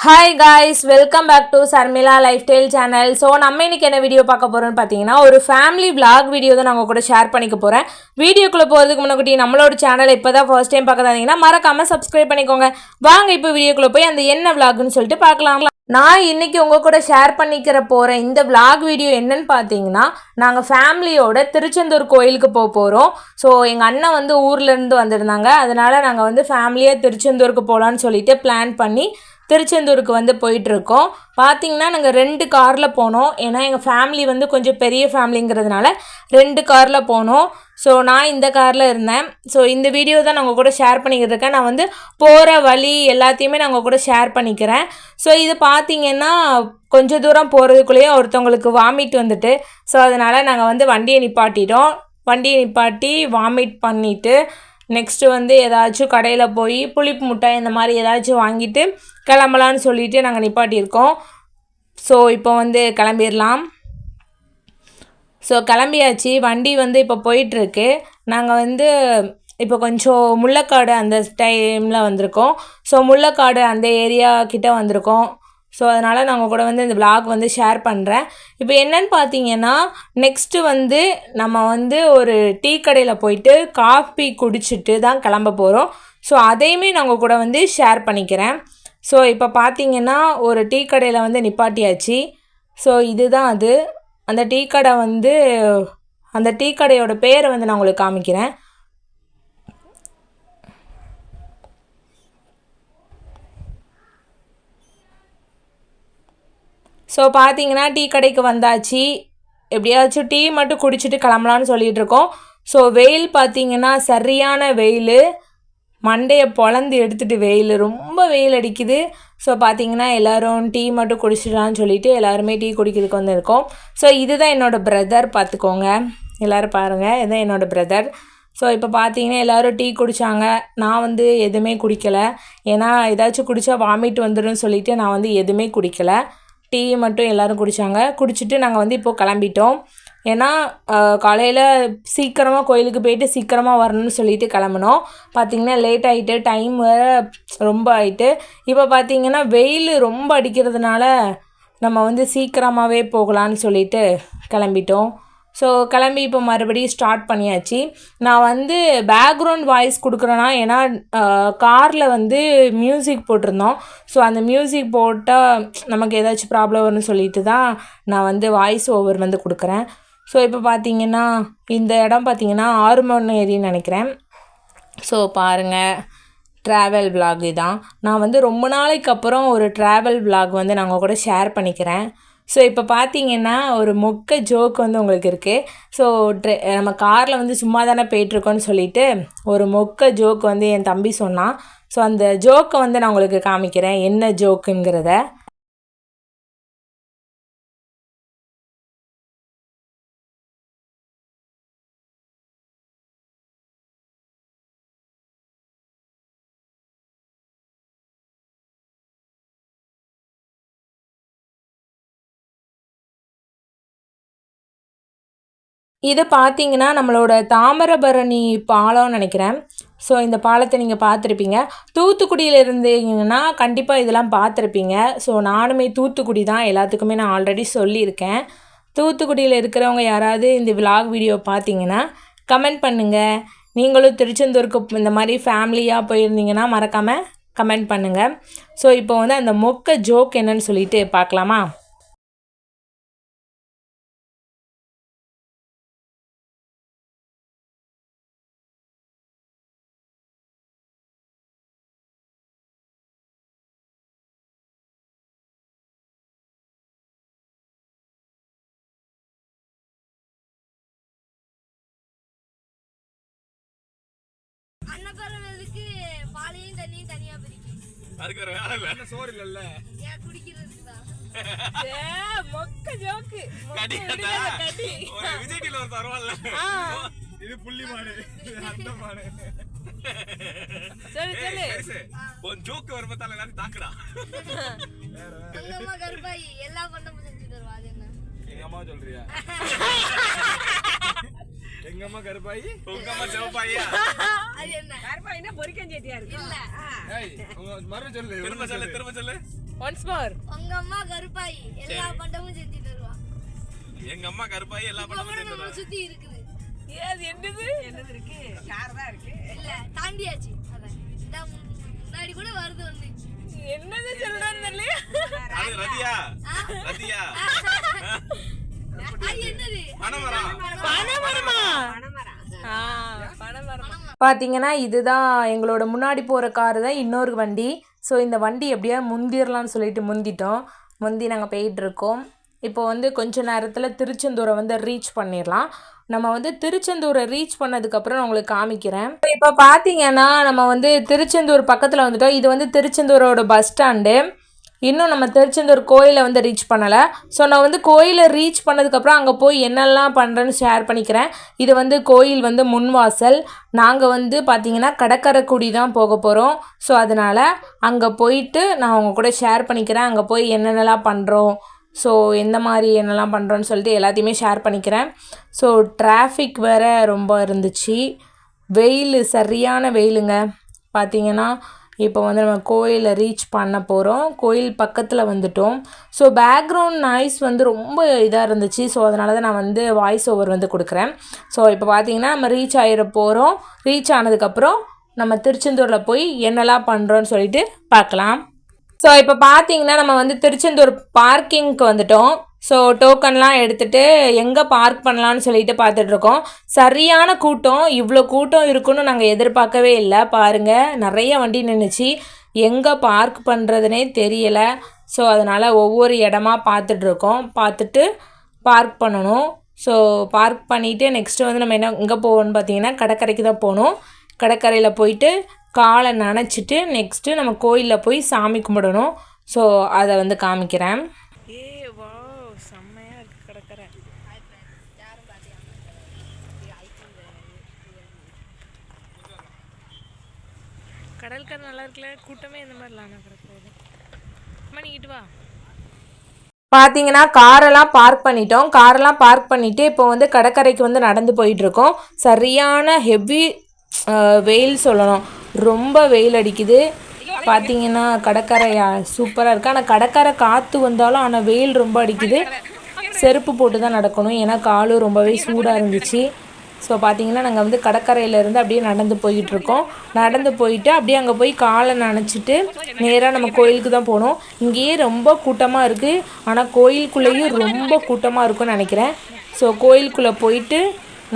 Hi guys welcome back to Sharmila life style channel so நம்ம இன்றைக்கி என்ன video பார்க்க போகிறோம்னு பார்த்தீங்கன்னா ஒரு ஃபேமிலி விளாக் வீடியோ தான் நாங்கள் கூட ஷேர் பண்ணிக்க போகிறேன் வீடியோக்குள்ளே போகிறதுக்கு முன்னாடி நம்மளோட சேனல் இப்போ தான் ஃபர்ஸ்ட் டைம் பார்க்க இருந்தீங்கன்னா மறக்காமல் சப்ஸ்கிரைப் பண்ணிக்கோங்க. வாங்க இப்போ வீடியோக்குள்ளே போய் அந்த என்ன விளாக்னு சொல்லிட்டு பார்க்கலாம். நான் இன்றைக்கி உங்கள் கூட ஷேர் பண்ணிக்கிற போகிற இந்த விளாக் வீடியோ என்னன்னு பார்த்தீங்கன்னா நாங்கள் ஃபேமிலியோட திருச்செந்தூர் கோயிலுக்கு போக போகிறோம் ஸோ எங்கள் அண்ணன் வந்து ஊர்லேருந்து வந்திருந்தாங்க. அதனால் நாங்கள் வந்து ஃபேமிலியாக திருச்செந்தூருக்கு போகலான்னு சொல்லிட்டு பிளான் பண்ணி திருச்செந்தூருக்கு வந்து போயிட்டுருக்கோம். பார்த்தீங்கன்னா நாங்கள் ரெண்டு காரில் போனோம். ஏன்னா எங்கள் ஃபேமிலி வந்து கொஞ்சம் பெரிய ஃபேமிலிங்கிறதுனால ரெண்டு காரில் போனோம். ஸோ நான் இந்த காரில் இருந்தேன். ஸோ இந்த வீடியோ தான் நாங்கள் கூட ஷேர் பண்ணிக்கிட்டு இருக்கேன். நான் வந்து போகிற வழி எல்லாத்தையுமே நாங்கள் கூட ஷேர் பண்ணிக்கிறேன். ஸோ இது பார்த்திங்கன்னா கொஞ்சம் தூரம் போகிறதுக்குள்ளேயே ஒருத்தவங்களுக்கு வாமிட் வந்துட்டு. ஸோ அதனால் நாங்கள் வந்து வண்டியை நிப்பாட்டிட்டோம். வண்டியை நிப்பாட்டி வாமிட் பண்ணிவிட்டு நெக்ஸ்ட்டு வந்து ஏதாச்சும் கடையில் போய் புளிப்பு முட்டாய் இந்த மாதிரி ஏதாச்சும் வாங்கிட்டு கிளம்பலான்னு சொல்லிட்டு நாங்கள் நிப்பாட்டியிருக்கோம். ஸோ இப்போ வந்து கிளம்பிடலாம் ஸோ கிளம்பியாச்சு. வண்டி வந்து இப்போ போயிட்டுருக்கு. நாங்கள் வந்து இப்போ கொஞ்சம் முள்ளக்காடு அந்த டைமில் வந்திருக்கோம். ஸோ முள்ளக்காடு அந்த ஏரியா கிட்டே வந்திருக்கோம். ஸோ அதனால் நாங்கள் கூட வந்து இந்த vlog வந்து ஷேர் பண்ணுறேன் இப்போ என்னன்னு பார்த்தீங்கன்னா நெக்ஸ்ட்டு வந்து நம்ம வந்து ஒரு டீ கடையில் போயிட்டு காஃபி குடிச்சிட்டு தான் கிளம்ப போகிறோம் ஸோ அதையுமே நாங்கள் கூட வந்து ஷேர் பண்ணிக்கிறேன். ஸோ இப்போ பார்த்தீங்கன்னா ஒரு டீ கடையில் வந்து நிப்பாட்டியாச்சு. ஸோ இதுதான் அது. அந்த டீ கடை வந்து அந்த டீ கடையோட பேரை வந்து நான் உங்களுக்கு காமிக்கிறேன். ஸோ பார்த்தீங்கன்னா டீ கடைக்கு வந்தாச்சு. எப்படியாச்சும் டீ மட்டும் குடிச்சிட்டு கிளம்பலான்னு சொல்லிகிட்டு இருக்கோம் ஸோ வெயில் பார்த்தீங்கன்னா சரியான வெயில். மண்டையை பொழந்து எடுத்துகிட்டு வெயில். ரொம்ப வெயில் அடிக்குது. ஸோ பார்த்தீங்கன்னா எல்லோரும் டீ மட்டும் குடிச்சிடலான்னு சொல்லிட்டு எல்லாருமே டீ குடிக்கிறதுக்கு வந்திருக்கோம். ஸோ இதுதான் என்னோடய பிரதர் பார்த்துக்கோங்க எல்லோரும் பாருங்கள் இதுதான் என்னோடய பிரதர் ஸோ இப்போ பார்த்தீங்கன்னா எல்லோரும் டீ குடித்தாங்க நான் வந்து எதுவுமே குடிக்கலை. ஏன்னா ஏதாச்சும் குடித்தா வாமிட் வந்துடும் சொல்லிவிட்டு நான் வந்து எதுவுமே குடிக்கலை. டீ மட்டும் எல்லோரும் குடித்தாங்க குடிச்சிட்டு நாங்கள் வந்து இப்போது கிளம்பிட்டோம். ஏன்னா காலையில் சீக்கிரமாக கோயிலுக்கு போயிட்டு சீக்கிரமாக வரணும்னு சொல்லிட்டு கிளம்புனோம். பார்த்திங்கன்னா லேட் ஆகிட்டு டைம் வேறு ரொம்ப ஆகிட்டு இப்போ பார்த்திங்கன்னா வெயில் ரொம்ப அடிக்கிறதுனால நம்ம வந்து சீக்கிரமாகவே போகலான்னு சொல்லிட்டு கிளம்பிட்டோம். ஸோ கிளம்பி இப்போ மறுபடியும் ஸ்டார்ட் பண்ணியாச்சு. நான் வந்து பேக்ரவுண்ட் வாய்ஸ் கொடுக்குறேன்னா ஏன்னா காரில் வந்து மியூசிக் போட்டிருந்தோம். ஸோ அந்த மியூசிக் போட்டால் நமக்கு ஏதாச்சும் ப்ராப்ளம் வரும்னு சொல்லிட்டு தான் நான் வந்து வாய்ஸ் ஓவர் வந்து கொடுக்குறேன். ஸோ இப்போ பார்த்தீங்கன்னா இந்த இடம் பார்த்தீங்கன்னா ஆறு மணி ஏரின்னு நினைக்கிறேன். ஸோ பாருங்கள் ட்ராவல் vlog இதான். நான் வந்து ரொம்ப நாளைக்கு அப்புறம் ஒரு ட்ராவல் விலாக் வந்து நாங்கள் கூட ஷேர் பண்ணிக்கிறேன். ஸோ இப்போ பார்த்தீங்கன்னா ஒரு மொக்க ஜோக் வந்து உங்களுக்கு இருக்குது ஸோ ட்ரெ நம்ம காரில் வந்து சும்மா தானே போயிட்டுருக்கோன்னு சொல்லிட்டு ஒரு மொக்க ஜோக் வந்து என் தம்பி சொன்னான். ஸோ அந்த ஜோக்கை வந்து நான் உங்களுக்கு காமிக்கிறேன். என்ன ஜோக்குங்கிறத இது பார்த்தீங்கன்னா நம்மளோட தாமிரபரணி பாலம்னு நினைக்கிறேன். ஸோ இந்த பாலத்தை நீங்கள் பார்த்துருப்பீங்க. தூத்துக்குடியில் இருந்தீங்கன்னா கண்டிப்பாக இதெல்லாம் பார்த்துருப்பீங்க. ஸோ நானுமே தூத்துக்குடி தான் எல்லாத்துக்குமே நான் ஆல்ரெடி சொல்லியிருக்கேன். தூத்துக்குடியில் இருக்கிறவங்க யாராவது இந்த விலாக் வீடியோ பார்த்தீங்கன்னா கமெண்ட் பண்ணுங்கள் நீங்களும் திருச்செந்தூருக்கு இந்த மாதிரி ஃபேமிலியாக போயிருந்தீங்கன்னா மறக்காமல் கமெண்ட் பண்ணுங்கள் ஸோ இப்போ வந்து அந்த மொக்க ஜோக் என்னன்னு சொல்லிட்டு பார்க்கலாமா? அன்னப்பறவைகளுக்கு பாலையும் தண்ணியும் தனியா பிரிக்கும் அதுக்கு ஒரு வேலை இல்ல சோறு இல்லல்ல? ஏன் குடிக்கிறதுக்கு தான்? மொக்க ஜோக்கு. கடி ஒரு விஜய் ஒரு பரவாயில்ல இது புள்ளி மாடு. அந்த மாடு. சரி சரி உன் ஜோக்கு வரும்போது எல்லாரும் தாக்குடா. கருப்பாயி எல்லா தருவா அது என்ன? எங்க அம்மா சொல்றியா? எங்க அம்மா கருப்பாயி? உங்க அம்மா சிவப்பாயா? அது என்ன? கருப்பாயினா பொறிக்கஞ்சேட்டியா இருக்கு இல்ல. ஏய் உங்க மறு சொல்லு திரும்ப சொல்லு திரும்ப சொல்லு. ஒன்ஸ் மோர் உங்க அம்மா கருப்பாயி. எல்லா பண்டமும் செஞ்சு தருவா எங்க அம்மா கருப்பாயி எல்லா படமும் கூட நம்ம சுத்தி இருக்குது. அது என்னது? என்னது இருக்கு? கார் தான் இருக்கு? இல்ல தாண்டியாச்சு. அதான். முன்னாடி கூட வருது ஒண்ணு. என்னது சொல்றான்னு தெரியல அது ரதியா? ரதியா? பனமரம். பாத்தீங்கன்னா இதுதான் எங்களோட முன்னாடி போகிற கார் தான் இன்னொரு வண்டி. ஸோ இந்த வண்டி எப்படியா முந்திரலாம்னு சொல்லிட்டு முந்திட்டோம். முந்தி நாங்கள் போயிட்டுருக்கோம். இப்போ வந்து கொஞ்ச நேரத்தில் திருச்செந்தூரை வந்து ரீச் பண்ணிடலாம். நம்ம வந்து திருச்செந்தூரை ரீச் பண்ணதுக்கப்புறம் நான் உங்களுக்கு காமிக்கிறேன். இப்போ பார்த்தீங்கன்னா நம்ம வந்து திருச்செந்தூர் பக்கத்தில் வந்துட்டோம். இது வந்து திருச்செந்தூரோட பஸ் ஸ்டாண்டு இன்னும் நம்ம திருச்செந்தூர் கோயிலை வந்து ரீச் பண்ணலை. ஸோ நான் வந்து கோயிலை ரீச் பண்ணதுக்கப்புறம் அங்கே போய் என்னெல்லாம் பண்ணுறேன்னு ஷேர் பண்ணிக்கிறேன். இது வந்து கோயில் வந்து முன்வாசல். நாங்கள் வந்து பார்த்திங்கன்னா கடற்கரைக்குடி தான் போக போகிறோம் ஸோ அதனால் அங்கே போயிட்டு நான் அவங்க கூட ஷேர் பண்ணிக்கிறேன். அங்கே போய் என்னென்னலாம் பண்ணுறோம் ஸோ எந்த மாதிரி என்னெல்லாம் பண்ணுறோன்னு சொல்லிட்டு எல்லாத்தையுமே ஷேர் பண்ணிக்கிறேன். ஸோ டிராஃபிக் வேறு ரொம்ப இருந்துச்சு. வெயில் சரியான வெயிலுங்க. பார்த்திங்கன்னா இப்போ வந்து நம்ம கோயிலை ரீச் பண்ண போகிறோம் கோயில் பக்கத்தில் வந்துட்டோம். ஸோ பேக்ரவுண்ட் நாய்ஸ் வந்து ரொம்ப இதாக இருந்துச்சு. ஸோ அதனால தான் நான் வந்து வாய்ஸ் ஓவர் வந்து கொடுக்குறேன். ஸோ இப்போ பார்த்தீங்கன்னா நம்ம ரீச் ஆகிட போகிறோம் ரீச் ஆனதுக்கப்புறம் நம்ம திருச்செந்தூரில் போய் என்னெல்லாம் பண்ணுறோன்னு சொல்லிட்டு பார்க்கலாம். ஸோ இப்போ பார்த்தீங்கன்னா நம்ம வந்து திருச்செந்தூர் பார்க்கிங்க்கு வந்துட்டோம். ஸோ டோக்கன்லாம் எடுத்துகிட்டு எங்கே பார்க் பண்ணலான்னு சொல்லிட்டு பார்த்துட்ருக்கோம். சரியான கூட்டம் இவ்வளோ கூட்டம் இருக்குன்னு நாங்கள் எதிர்பார்க்கவே இல்லை. பாருங்கள் நிறைய வண்டி நின்றுச்சு எங்கே பார்க் பண்ணுறதுனே தெரியலை. ஸோ அதனால் ஒவ்வொரு இடமா பார்த்துட்ருக்கோம். பார்த்துட்டு பார்க் பண்ணணும். ஸோ பார்க் பண்ணிவிட்டு நெக்ஸ்ட்டு வந்து நம்ம என்ன எங்கே போவோம்னு பார்த்தீங்கன்னா கடற்கரைக்கு தான் போகணும். கடற்கரையில் போயிட்டு காலை நனைச்சிட்டு நெக்ஸ்ட்டு நம்ம கோயிலில் போய் சாமி கும்பிடணும். ஸோ அதை வந்து காமிக்கிறேன் ஏ வா செம்மையாக இருக்குது கடற்கரை கடற்கரை நல்லா இருக்குல்ல கூட்டமே இந்த மாதிரி இல்லாம கிடக்குது மணிக்கிட்டு வா. பார்த்தீங்கன்னா காரெல்லாம் பார்க் பண்ணிட்டோம். காரெல்லாம் பார்க் பண்ணிவிட்டு இப்போ வந்து கடற்கரைக்கு வந்து நடந்து போயிட்டுருக்கோம். சரியான ஹெவி வெயில் சொல்லணும். ரொம்ப வெயில் அடிக்குது. பார்த்தீங்கன்னா கடற்கரை சூப்பராக இருக்குது ஆனால் கடற்கரை காற்று வந்தாலும் ஆனால் வெயில் ரொம்ப அடிக்குது. செருப்பு போட்டு தான் நடக்கணும். ஏன்னா காலும் ரொம்பவே சூடாக இருந்துச்சு. ஸோ பார்த்தீங்கன்னா நாங்கள் வந்து கடற்கரையிலேருந்து அப்படியே நடந்து போய்கிட்டுருக்கோம் நடந்து போயிட்டு அப்படியே அங்கே போய் காலை நனைச்சிட்டு நேராக நம்ம கோயிலுக்கு தான் போனோம். இங்கேயே ரொம்ப கூட்டமாக இருக்குது ஆனால் கோயிலுக்குள்ளேயும் ரொம்ப கூட்டமாக இருக்கும்னு நினைக்கிறேன். ஸோ கோயிலுக்குள்ளே போயிட்டு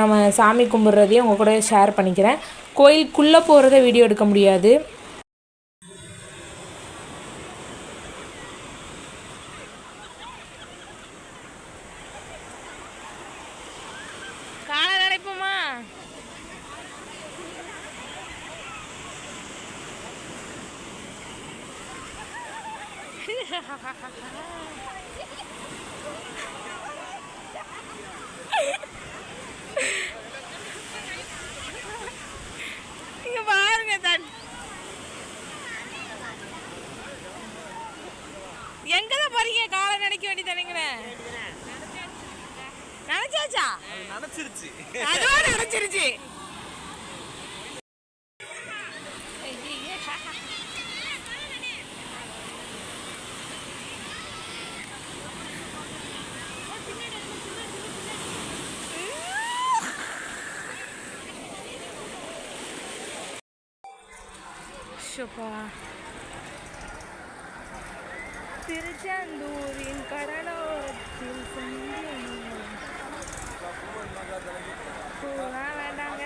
நம்ம சாமி கும்பிட்றதையும் உங்கள் கூட ஷேர் பண்ணிக்கிறேன். கோயிலுக்குள்ளே போகிறத வீடியோ எடுக்க முடியாது காலை நடைப்போமா இங்க பாருங்க தன். எங்கதான் போறீங்க? காலை நினைக்க வேண்டி தானேங்கண்ணே நினைச்சாச்சா. நினைச்சிருச்சு. அதுவும் நினைச்சிருச்சு. ஷப்பா திருச்செந்தூரின் கடலோரத்தில் பூலாம் வேண்டாங்க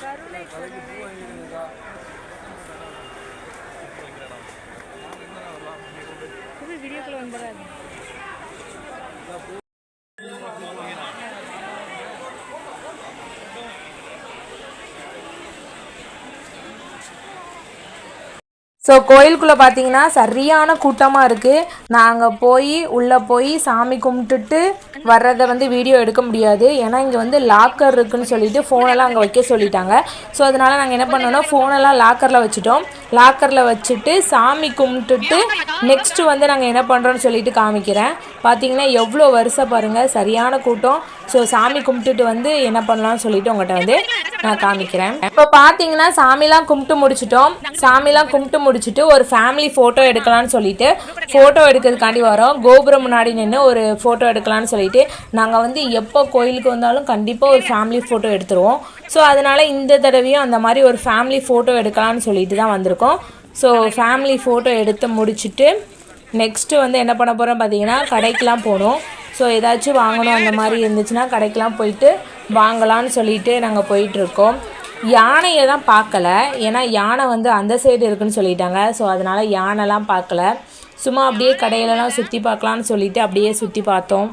கருணை வீடியோக்குள்ள வந்துடாது ஸோ கோயிலுக்குள்ளே பார்த்தீங்கன்னா சரியான கூட்டமாக இருக்குது நாங்கள் போய் உள்ளே போய் சாமி கும்பிட்டுட்டு வர்றதை வந்து வீடியோ எடுக்க முடியாது. ஏன்னா இங்கே வந்து லாக்கர் இருக்குன்னு சொல்லிட்டு ஃபோனெல்லாம் அங்கே வைக்க சொல்லிட்டாங்க. ஸோ அதனால் நாங்கள் என்ன பண்ணோன்னா ஃபோனெல்லாம் லாக்கரில் வச்சுட்டோம். லாக்கரில் வச்சுட்டு சாமி கும்பிட்டுட்டு நெக்ஸ்ட்டு வந்து நாங்கள் என்ன பண்ணுறோன்னு சொல்லிட்டு காமிக்கிறேன். பார்த்தீங்கன்னா எவ்வளோ வருஷம் பாருங்கள் சரியான கூட்டம். ஸோ சாமி கும்பிட்டுட்டு வந்து என்ன பண்ணலாம்னு சொல்லிட்டு உங்கள்கிட்ட வந்து நான் காமிக்கிறேன். இப்போ பார்த்தீங்கன்னா சாமிலாம் கும்பிட்டு முடிச்சிட்டோம். சாமிலாம் கும்பிட்டு முடிச்சுட்டு ஒரு ஃபேமிலி ஃபோட்டோ எடுக்கலாம்னு சொல்லிட்டு ஃபோட்டோ எடுக்கிறதுக்காண்டி வரோம். கோபுரம் முன்னாடி நின்று ஒரு ஃபோட்டோ எடுக்கலாம்னு சொல்லிட்டு நாங்கள் வந்து எப்போ கோயிலுக்கு வந்தாலும் கண்டிப்பாக ஒரு ஃபேமிலி ஃபோட்டோ எடுத்துருவோம். ஸோ அதனால் இந்த தடவையும் அந்த மாதிரி ஒரு ஃபேமிலி ஃபோட்டோ எடுக்கலாம்னு சொல்லிட்டு தான் வந்திருக்கோம். ஸோ ஃபேமிலி ஃபோட்டோ எடுத்து முடிச்சுட்டு நெக்ஸ்ட்டு வந்து என்ன பண்ண போகிறோம் பார்த்தீங்கன்னா கடைக்கெலாம் போகணும். ஸோ ஏதாச்சும் வாங்கணும் அந்த மாதிரி இருந்துச்சுன்னா கடைக்கெலாம் போயிட்டு வாங்கலாம்னு சொல்லிட்டு நாங்கள் போயிட்டுருக்கோம். யானையை தான் பார்க்கல. ஏன்னா யானை வந்து அந்த சைடு இருக்குன்னு சொல்லிட்டாங்க. ஸோ அதனால் யானைலாம் பார்க்கல. சும்மா அப்படியே கடையிலலாம் சுற்றி பார்க்கலான்னு சொல்லிட்டு அப்படியே சுற்றி பார்த்தோம்.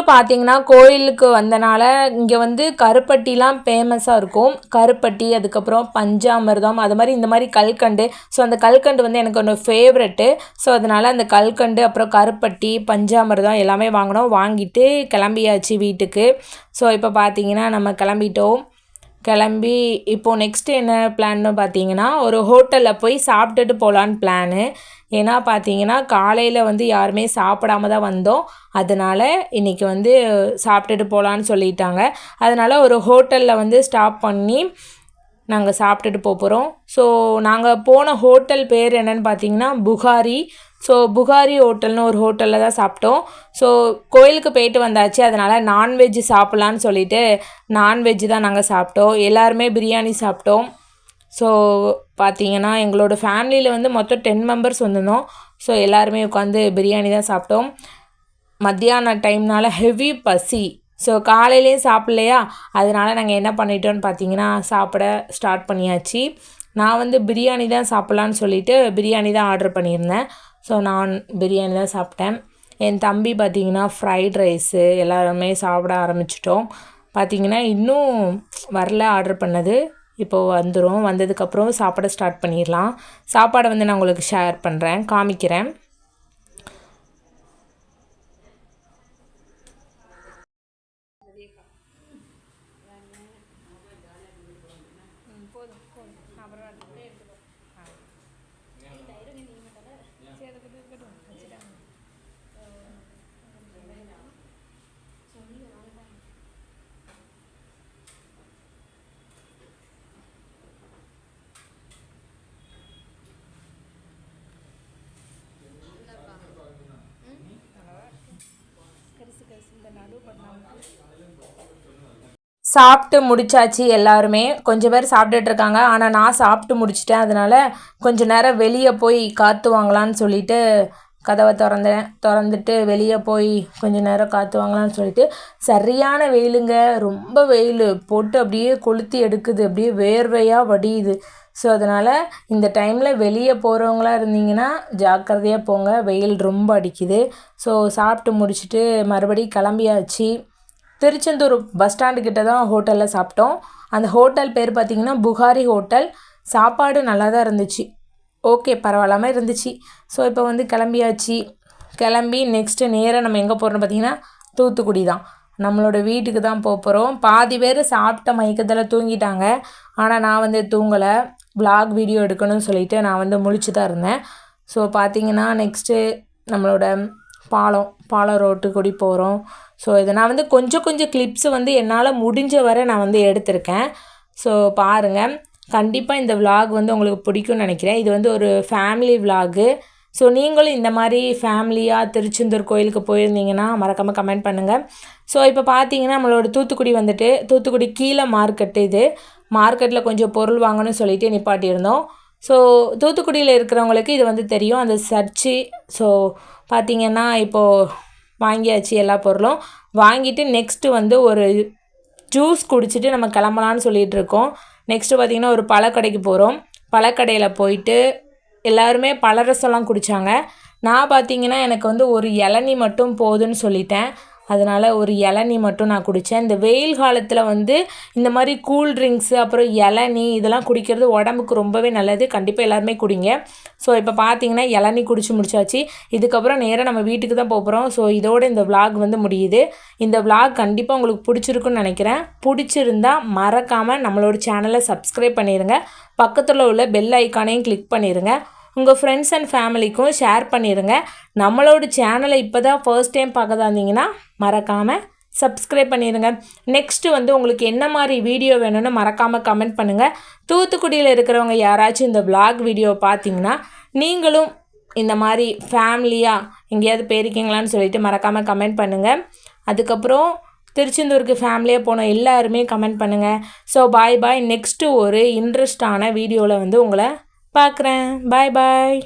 நெக்ஸ்ட்டு பார்த்தீங்கன்னா கோயிலுக்கு வந்தனால இங்கே வந்து கருப்பட்டிலாம் ஃபேமஸாக இருக்கும். கருப்பட்டி அதுக்கப்புறம் பஞ்சாமிர்தம் அது மாதிரி இந்த மாதிரி கல்கண்டு. ஸோ அந்த கல்கண்டு வந்து எனக்கு ஒன்று ஃபேவரெட்டு ஸோ அதனால் அந்த கல்கண்டு அப்புறம் கருப்பட்டி பஞ்சாமிர்தம் எல்லாமே வாங்கினோம். வாங்கிட்டு கிளம்பியாச்சு வீட்டுக்கு. ஸோ இப்போ பார்த்தீங்கன்னா நம்ம கிளம்பிட்டோம். கிளம்பி இப்போது நெக்ஸ்ட்டு என்ன பிளான்னு பார்த்தீங்கன்னா ஒரு ஹோட்டலில் போய் சாப்பிட்டுட்டு போகலான்னு பிளானு ஏன்னா பார்த்தீங்கன்னா காலையில் வந்து யாருமே சாப்பிடாம தான் வந்தோம். அதனால் இன்றைக்கி வந்து சாப்பிட்டுட்டு போகலான்னு சொல்லிட்டாங்க. அதனால் ஒரு ஹோட்டலில் வந்து ஸ்டாப் பண்ணி நாங்கள் சாப்பிட்டுட்டு போக போகிறோம் ஸோ நாங்கள் போன ஹோட்டல் பேர் என்னன்னு பார்த்தீங்கன்னா புகாரி. ஸோ புகாரி ஹோட்டல்னு ஒரு ஹோட்டலில் தான் சாப்பிட்டோம். ஸோ கோயிலுக்கு போயிட்டு வந்தாச்சு. அதனால் நான்வெஜ் சாப்பிட்லான்னு சொல்லிட்டு நான்வெஜ் தான் நாங்கள் சாப்பிட்டோம். எல்லாருமே பிரியாணி சாப்பிட்டோம். ஸோ பார்த்தீங்கன்னா எங்களோட ஃபேமிலியில் வந்து மொத்தம் டென் மெம்பர்ஸ் வந்திருந்தோம். ஸோ எல்லாருமே உட்காந்து பிரியாணி தான் சாப்பிட்டோம். மத்தியான டைம்னால ஹெவி பசி. ஸோ காலையிலேயும் சாப்பிட்லையா? அதனால் நாங்கள் என்ன பண்ணிட்டோம்னு பார்த்தீங்கன்னா சாப்பிட ஸ்டார்ட் பண்ணியாச்சு. நான் வந்து பிரியாணி தான் சாப்பிட்லான்னு சொல்லிட்டு பிரியாணி தான் ஆர்டர் பண்ணியிருந்தேன். ஸோ நான் பிரியாணி தான் சாப்பிட்டேன். என் தம்பி பார்த்தீங்கன்னா ஃப்ரைட் ரைஸு எல்லாருமே சாப்பிட ஆரம்பிச்சிட்டோம். பார்த்தீங்கன்னா இன்னும் வரல ஆர்டர் பண்ணது. இப்போது வந்துடும் வந்ததுக்கப்புறம் சாப்பிட ஸ்டார்ட் பண்ணிடலாம். சாப்பாடை வந்து நான் உங்களுக்கு ஷேர் பண்ணுறேன் காமிக்கிறேன். சாப்பிட்டு முடிச்சாச்சு எல்லாருமே. கொஞ்சம் பேர் சாப்பிட்டுட்டு இருக்காங்க ஆனால் நான் சாப்பிட்டு முடிச்சிட்டேன். அதனால் கொஞ்ச நேரம் வெளியே போய் காற்று வாங்கலான்னு சொல்லிட்டு கதவை திறந்தேன் திறந்துட்டு வெளியே போய் கொஞ்ச நேரம் காற்று வாங்கலாம்னு சொல்லிட்டு சரியான வெயிலுங்க. ரொம்ப வெயில். போட்டு அப்படியே கொளுத்தி எடுக்குது. அப்படியே வேர்வையாக வடியுது. ஸோ அதனால் இந்த டைமில் வெளியே போகிறவங்களா இருந்தீங்கன்னா ஜாக்கிரதையாக போங்க. வெயில் ரொம்ப அடிக்குது. ஸோ சாப்பிட்டு முடிச்சுட்டு மறுபடியும் கிளம்பியாச்சு. திருச்செந்தூர் பஸ் ஸ்டாண்டு கிட்ட தான் ஹோட்டலில் சாப்பிட்டோம். அந்த ஹோட்டல் பேர் பார்த்திங்கன்னா புகாரி ஹோட்டல் சாப்பாடு நல்லா தான் இருந்துச்சு. ஓகே பரவாயில்லாமல் இருந்துச்சு. ஸோ இப்போ வந்து கிளம்பியாச்சு. கிளம்பி நெக்ஸ்ட்டு நேராக நம்ம எங்கே போகிறோம்னு பார்த்தீங்கன்னா தூத்துக்குடி தான். நம்மளோட வீட்டுக்கு தான் போக போகிறோம் பாதி பேர் சாப்பிட்ட மயக்கத்தில் தூங்கிட்டாங்க. ஆனால் நான் வந்து தூங்கலை. Vlog வீடியோ எடுக்கணும்னு சொல்லிவிட்டு நான் வந்து முழிச்சு தான் இருந்தேன். ஸோ பார்த்தீங்கன்னா நெக்ஸ்ட்டு நம்மளோட பாலம் பாலம் ரோட்டு கூடி போகிறோம் ஸோ இதை நான் வந்து கொஞ்சம் கொஞ்சம் கிளிப்ஸ் வந்து என்னால் முடிஞ்ச வரை நான் வந்து எடுத்திருக்கேன். ஸோ பாருங்கள் கண்டிப்பாக இந்த விலாக் வந்து உங்களுக்கு பிடிக்கும்னு நினைக்கிறேன். இது வந்து ஒரு ஃபேமிலி விலாகு ஸோ நீங்களும் இந்த மாதிரி ஃபேமிலியாக திருச்செந்தூர் கோயிலுக்கு போயிருந்தீங்கன்னா மறக்காமல் கமெண்ட் பண்ணுங்கள் ஸோ இப்போ பார்த்தீங்கன்னா நம்மளோட தூத்துக்குடி வந்துட்டு தூத்துக்குடி கீழே மார்க்கெட்டு இது. மார்க்கெட்டில் கொஞ்சம் பொருள் வாங்கணும்னு சொல்லிட்டு நிப்பாட்டியிருந்தோம். ஸோ தூத்துக்குடியில் இருக்கிறவங்களுக்கு இது வந்து தெரியும். அந்த சர்ச்சு ஸோ பார்த்தீங்கன்னா இப்போது வாங்கியாச்சு எல்லா பொருளும். வாங்கிட்டு நெக்ஸ்ட்டு வந்து ஒரு ஜூஸ் குடிச்சிட்டு நம்ம கிளம்பலான்னு சொல்லிகிட்டு இருக்கோம். நெக்ஸ்ட்டு பார்த்திங்கன்னா ஒரு பழக்கடைக்கு போகிறோம் பழக்கடையில் போயிட்டு எல்லாருமே பழரசம்லாம் குடித்தாங்க நான் பார்த்தீங்கன்னா எனக்கு வந்து ஒரு இளநி மட்டும் போதும்னு சொல்லிட்டேன். அதனால் ஒரு இளநி மட்டும் நான் குடித்தேன் இந்த வெயில் காலத்தில் வந்து இந்த மாதிரி கூல் ட்ரிங்க்ஸு அப்புறம் இளநி இதெல்லாம் குடிக்கிறது உடம்புக்கு ரொம்பவே நல்லது. கண்டிப்பாக எல்லாருமே குடிங்க. ஸோ இப்போ பார்த்தீங்கன்னா இளநி குடிச்சு முடிச்சாச்சு. இதுக்கப்புறம் நேராக நம்ம வீட்டுக்கு தான் போகிறோம் ஸோ இதோட இந்த vlog வந்து முடியுது. இந்த vlog கண்டிப்பாக உங்களுக்கு பிடிச்சிருக்குன்னு நினைக்கிறேன். பிடிச்சிருந்தா மறக்காமல் நம்மளோட சேனலை சப்ஸ்கிரைப் பண்ணிடுங்க பக்கத்தில் உள்ள பெல் ஐக்கானையும் கிளிக் பண்ணிடுங்க உங்கள் ஃப்ரெண்ட்ஸ் அண்ட் ஃபேமிலிக்கும் ஷேர் பண்ணிடுங்க நம்மளோட சேனலை இப்போ தான் ஃபர்ஸ்ட் டைம் பார்க்கதா இருந்தீங்கன்னா மறக்காமல் சப்ஸ்கிரைப் பண்ணிடுங்க நெக்ஸ்ட்டு வந்து உங்களுக்கு என்ன மாதிரி வீடியோ வேணும்னு மறக்காமல் கமெண்ட் பண்ணுங்கள் தூத்துக்குடியில் இருக்கிறவங்க யாராச்சும் இந்த vlog வீடியோ பார்த்தீங்கன்னா நீங்களும் இந்த மாதிரி ஃபேமிலியாக எங்கேயாவது போயிருக்கீங்களான்னு சொல்லிட்டு மறக்காமல் கமெண்ட் பண்ணுங்கள் அதுக்கப்புறம் திருச்செந்தூருக்கு ஃபேமிலியாக போன எல்லாருமே கமெண்ட் பண்ணுங்கள் ஸோ பாய் பாய் நெக்ஸ்ட்டு ஒரு இன்ட்ரெஸ்டான வீடியோவில் வந்து உங்களை பார்க்குறேன் பாய் பாய்